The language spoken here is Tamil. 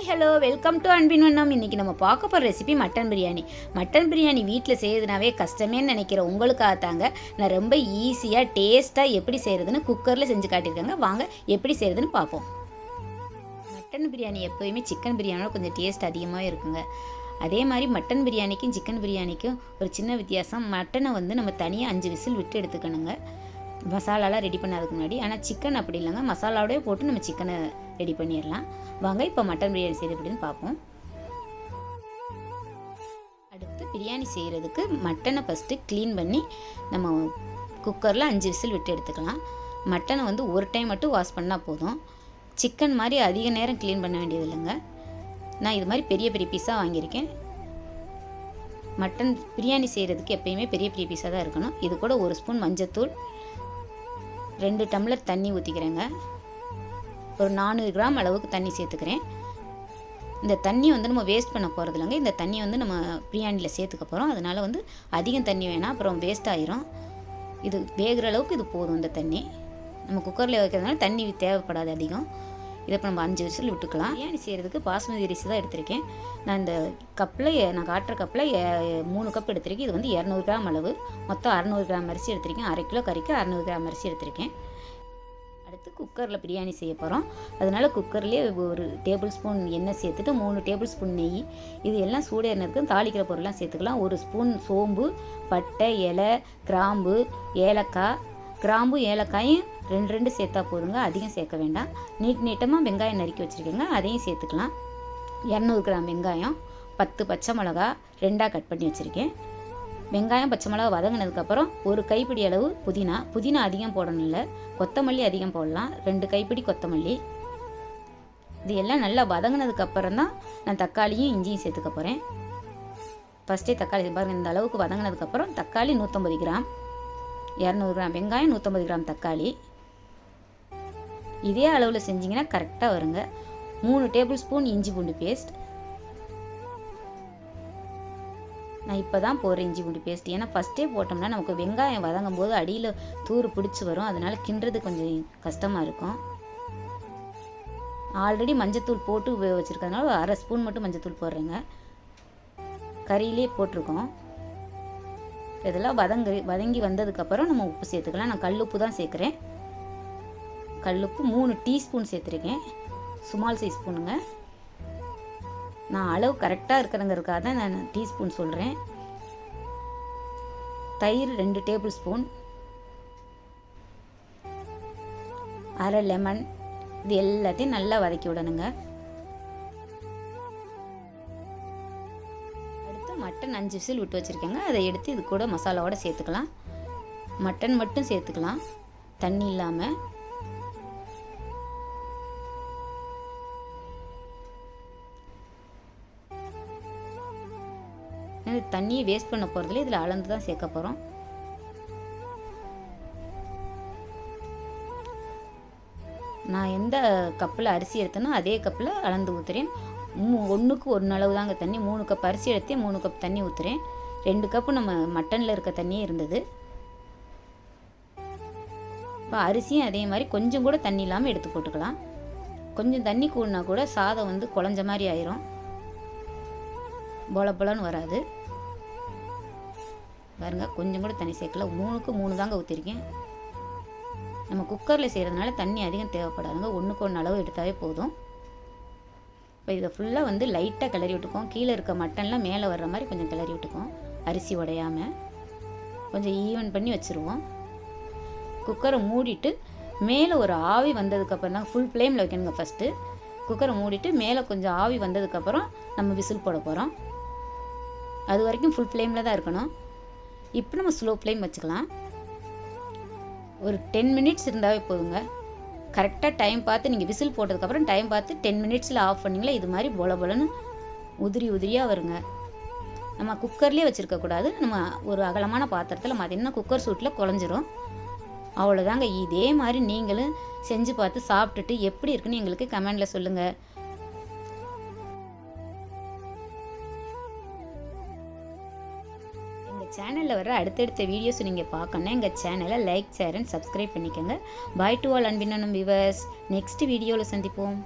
ஹாய் ஹலோ வெல்கம் டு அன்பின் வண்ணம் இன்றைக்கி நம்ம பார்க்க போகிற recipe mutton biryani mutton biryani வீட்டில் செய்யறதுனாவே கஷ்டமே நினைக்கிற உங்களுக்காக தாங்க நான் ரொம்ப ஈஸியாக டேஸ்ட்டாக எப்படி செய்கிறதுன்னு குக்கரில் செஞ்சு காட்டியிருக்காங்க. வாங்க எப்படி செய்கிறதுன்னு பார்ப்போம். மட்டன் பிரியாணி எப்போயுமே சிக்கன் பிரியாணியோட கொஞ்சம் டேஸ்ட் அதிகமாக இருக்குங்க. அதே மாதிரி மட்டன் பிரியாணிக்கும் சிக்கன் பிரியாணிக்கும் ஒரு சின்ன வித்தியாசம். மட்டனை வந்து நம்ம தனியாக அஞ்சு விசில் விட்டு எடுத்துக்கணுங்க. மசாலாலாம் ரெடி பண்ணதுக்கு முன்னாடி ஆனால் சிக்கன் அப்படி இல்லைங்க மசாலாவோடய போட்டு நம்ம சிக்கனை ரெடி பண்ணிடலாம். வாங்க இப்போ மட்டன் பிரியாணி செய்கிறது எப்படின்னு பார்ப்போம். அடுத்து பிரியாணி செய்கிறதுக்கு மட்டனை ஃபஸ்ட்டு க்ளீன் பண்ணி நம்ம குக்கரில் அஞ்சு விசில் விட்டு எடுத்துக்கலாம். மட்டனை வந்து ஒரு டைம் மட்டும் வாஷ் பண்ணால் போதும். சிக்கன் மாதிரி அதிக நேரம் க்ளீன் பண்ண வேண்டியது இல்லைங்க. நான் இது மாதிரி பெரிய பெரிய பீஸாக வாங்கியிருக்கேன். மட்டன் பிரியாணி செய்கிறதுக்கு எப்பயுமே பெரிய பெரிய பீஸாக தான் இருக்கணும். இது கூட ஒரு ஸ்பூன் மஞ்சத்தூள் ரெண்டு டம்ளர் தண்ணி ஊற்றிக்கிறேங்க ஒரு நானூறு கிராம் அளவுக்கு தண்ணி சேர்த்துக்கிறேன். இந்த தண்ணி வந்து நம்ம வேஸ்ட் பண்ண போகிறது இல்லைங்க. இந்த தண்ணி வந்து நம்ம பிரியாணியில் சேர்த்துக்க போகிறோம் அதனால் வந்து அதிகம் தண்ணி வேணாம் அப்புறம் வேஸ்ட் ஆயிரும். இது வேகிற அளவுக்கு இது போதும் இந்த தண்ணி. நம்ம குக்கரில் வைக்கிறதுனால தண்ணி தேவைப்படாது அதிகம். இதை இப்போ நம்ம அஞ்சு விசில் விட்டுக்கலாம். பிரியாணி செய்கிறதுக்கு பாஸ்மதி அரிசி தான் எடுத்திருக்கேன். நான் இந்த கப்பில் நான் காட்டுற கப்பில் மூணு கப் எடுத்திருக்கேன். இது வந்து இரநூறு கிராம் அளவு. மொத்தம் அறநூறு கிராம் அரிசி எடுத்திருக்கேன். அரை கிலோ கறிக்கு அறநூறு கிராம் அரிசி எடுத்திருக்கேன். அடுத்து குக்கரில் பிரியாணி செய்ய போகிறோம் அதனால் குக்கர்லேயே ஒரு டேபிள் ஸ்பூன் எண்ணெய் சேர்த்துட்டு மூணு டேபிள் ஸ்பூன் நெய். இது எல்லாம் சூடேறினதுக்கு தாளிக்கிற பொருள்லாம் சேர்த்துக்கலாம். ஒரு ஸ்பூன் சோம்பு பட்டை இலை கிராம்பு ஏலக்காய். கிராம்பு ஏலக்காயும் ரெண்டு ரெண்டு சேர்த்தா போதுங்க. அதிகம் சேர்க்க வேண்டாம். நீட் நீட்டமாக வெங்காயம் நறுக்கி வச்சுருக்கேங்க. அதையும் சேர்த்துக்கலாம். இரநூறு கிராம் வெங்காயம் பத்து பச்சை மிளகா ரெண்டாக கட் பண்ணி வச்சுருக்கேன். வெங்காயம் பச்சை மிளகா வதங்கினதுக்கப்புறம் ஒரு கைப்பிடி அளவு புதினா. புதினா அதிகம் போடணும் இல்லை. கொத்தமல்லி அதிகம் போடலாம். ரெண்டு கைப்பிடி கொத்தமல்லி. இது எல்லாம் நல்லா வதங்கினதுக்கப்புறம் தான் நான் தக்காளியும் இஞ்சியும் சேர்த்துக்க போகிறேன் ஃபஸ்ட்டே தக்காளி பாருங்கள் இந்த அளவுக்கு வதங்கினதுக்கப்புறம் தக்காளி நூற்றம்பது கிராம். இரநூறு கிராம் வெங்காயம் நூற்றம்பது கிராம் தக்காளி. இதே அளவில் செஞ்சிங்கன்னா கரெக்டாக வருங்க. மூணு டேபிள் ஸ்பூன் இஞ்சி பூண்டு பேஸ்ட் நான் இப்போ தான் போடுறேன் இஞ்சி பூண்டு பேஸ்ட் ஏன்னா ஃபஸ்ட்டே போட்டோம்னா நமக்கு வெங்காயம் வதங்கும் போது அடியில் தூறு பிடிச்சி வரும். அதனால் கிண்டுறது கொஞ்சம் கஷ்டமாக இருக்கும். ஆல்ரெடி மஞ்சத்தூள் போட்டு வச்சுருக்கிறதுனால அரை ஸ்பூன் மட்டும் மஞ்சத்தூள் போடுறேங்க. கறியிலே போட்டிருக்கோம். இதெல்லாம் வதங்கி வதங்கி வந்ததுக்கப்புறம் நம்ம உப்பு சேர்த்துக்கலாம். நான் கல் உப்பு தான் சேர்க்குறேன். கல்லுப்பு மூணு டீஸ்பூன் சேர்த்துருக்கேன். சுமால் சைஸ் ஸ்பூனுங்க. நான் அளவு கரெக்டாக இருக்கிறங்கிறதுக்காக தான் நான் டீஸ்பூன் சொல்கிறேன் தயிர் ரெண்டு டேபிள் ஸ்பூன். அரை லெமன். இது எல்லாத்தையும் நல்லா வதக்கி விடணுங்க. அடுத்து மட்டன் அஞ்சு விசில் விட்டு வச்சுருக்கேங்க. அதை எடுத்து இது கூட மசாலாவோட சேர்த்துக்கலாம். மட்டன் மட்டும் சேர்த்துக்கலாம். தண்ணி இல்லாமல் ஏன்னா தண்ணியை வேஸ்ட் பண்ண போகிறதுல இதில் அளந்து தான் சேர்க்க போகிறோம் நான் எந்த கப்பில் அரிசி எடுத்தேனோ அதே கப்பில் அளந்து ஊற்றுறேன் மூ ஒன்றுக்கு ஒன்று அளவு தாங்க தண்ணி. மூணு கப் அரிசி எடுத்தே மூணு கப் தண்ணி ஊற்றுறேன் ரெண்டு கப்பு நம்ம மட்டனில் இருக்க தண்ணியே இருந்தது. இப்போ அரிசியும் அதே மாதிரி கொஞ்சம் கூட தண்ணி இல்லாமல் எடுத்து போட்டுக்கலாம். கொஞ்சம் தண்ணி கூடனா கூட சாதம் வந்து குழஞ்ச மாதிரி ஆயிரும். பொல பொலன்னு வராது. பாருங்க கொஞ்சம் கூட தண்ணி சேர்க்கல. மூணுக்கு மூணு தாங்க ஊற்றிருக்கேன் நம்ம குக்கரில் செய்கிறதுனால தண்ணி அதிகம் தேவைப்படாதுங்க. ஒன்றுக்கு ஒன்று அளவு எடுத்தாவே போதும். இப்போ இதை ஃபுல்லாக வந்து லைட்டாக கிளறி விட்டுக்கோம் கீழே இருக்க மட்டன்லாம் மேலே வர்ற மாதிரி கொஞ்சம் கிளறி விட்டுக்கோம் அரிசி உடையாமல் கொஞ்சம் ஈவன் பண்ணி வச்சுருவோம். குக்கரை மூடிட்டு மேலே ஒரு ஆவி வந்ததுக்கப்புறம் தான் ஃபுல் ஃப்ளேமில் வைக்கணுங்க ஃபஸ்ட்டு குக்கரை மூடிட்டு மேலே கொஞ்சம் ஆவி வந்ததுக்கப்புறம் நம்ம விசில் போட போகிறோம் அது வரைக்கும் ஃபுல் ஃப்ளேமில் தான் இருக்கணும். இப்போ நம்ம ஸ்லோ ஃப்ளேம் வச்சுக்கலாம். ஒரு டென் மினிட்ஸ் இருந்தாவே போதுங்க. கரெக்டாக டைம் பார்த்து நீங்கள் விசில் போட்டதுக்கப்புறம் டைம் பார்த்து டென் மினிட்ஸில் ஆஃப் பண்ணிங்களா இது மாதிரி பொல பொலன்னு உதிரி உதிரியாக வருங்க. நம்ம குக்கர்லேயே வச்சுருக்கக்கூடாது நம்ம ஒரு அகலமான பாத்திரத்தில் பார்த்தீங்கன்னா குக்கர் சூட்டில் குழஞ்சிரும். அவ்வளோதாங்க இதே மாதிரி நீங்களும் செஞ்சு பார்த்து சாப்பிட்டுட்டு எப்படி இருக்குன்னு எங்களுக்கு கமெண்டில் சொல்லுங்கள் சேனலில் வர அடுத்தடுத்த வீடியோஸ் நீங்கள் பார்க்கணும் எங்கள் சேனலை லைக் ஷேர் அண்ட் சப்ஸ்கிரைப் பண்ணிக்கோங்க. பாய் டு ஆல் அனும் விவர்ஸ் நெக்ஸ்ட் வீடியோவில் சந்திப்போம்.